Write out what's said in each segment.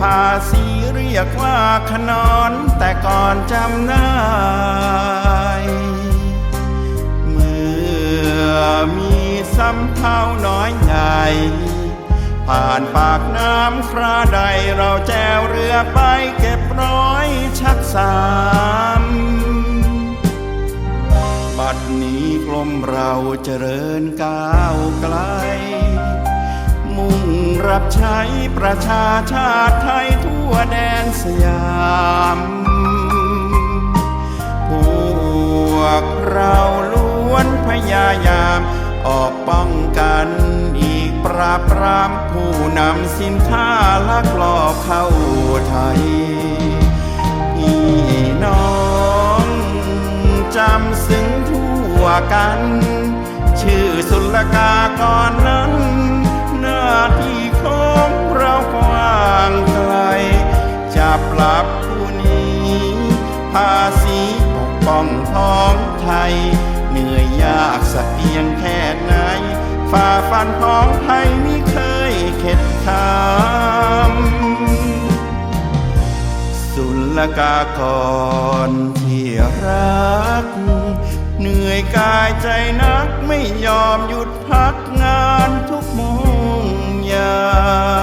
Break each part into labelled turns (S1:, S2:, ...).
S1: ภาษีเรียกว่าขนอนแต่ก่อนจำได้เมื่อมีสำเภาน้อยใหญ่ ผ่านปากน้ำคราใดเราแจวเรือไปเก็บร้อยชักสามบัดนี้กลมเราเจริญก้าวไกล มุ่งรับใช้ประชาชาติไทยทั่วแดนสยามพวกเราล้วนพยายามออกป้องกันอีกปราบปรามผู้นำสินค้าลักลอบเข้าไทยพี่น้องจำซึ้งทั่วกัน ชื่อสุลกากร ปรับผู้นี้ ภาษีปกป้องท้องไทย เหนื่อยยากสักเพียงแค่ไหน ฝ่าฟันของไทยไม่เคยเข็ดคำสุลกากรที่รัก เหนื่อยกายใจนักไม่ยอมหยุดพักงานทุกโมงยา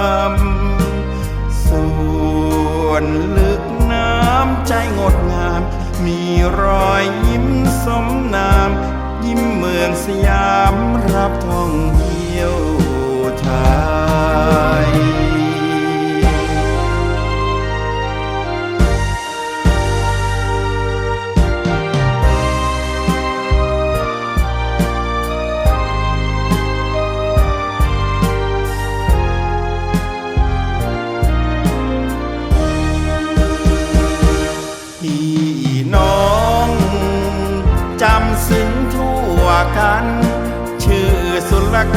S1: ใจงดงาม มีรอยยิ้มสมนาม ยิ้มเมืองสยามรับ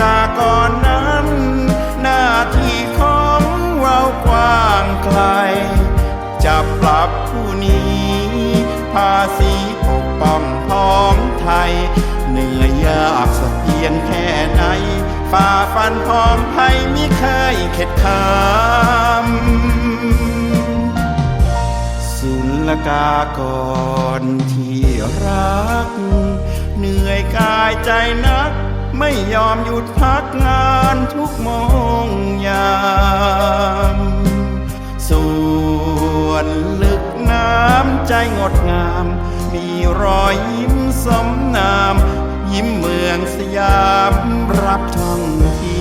S1: สุลกากรนั้น หน้าที่ของเรากว้างไกล จะปรับผู้นี้ ภาษีปกป้องท้องไทย เหนื่อยยากสักเพียงแค่ไหน ฝ่าฟันพ้องภัยมิเคยเข็ดขามสุลกากรที่รัก เหนื่อยกายใจนัก ไม่ยอมหยุดพักงานทุกโมงยามส่วนลึกน้ำใจงดงาม มีรอยยิ้มสมนาม ยิ้มเมืองสยามรับท่องเที่ยว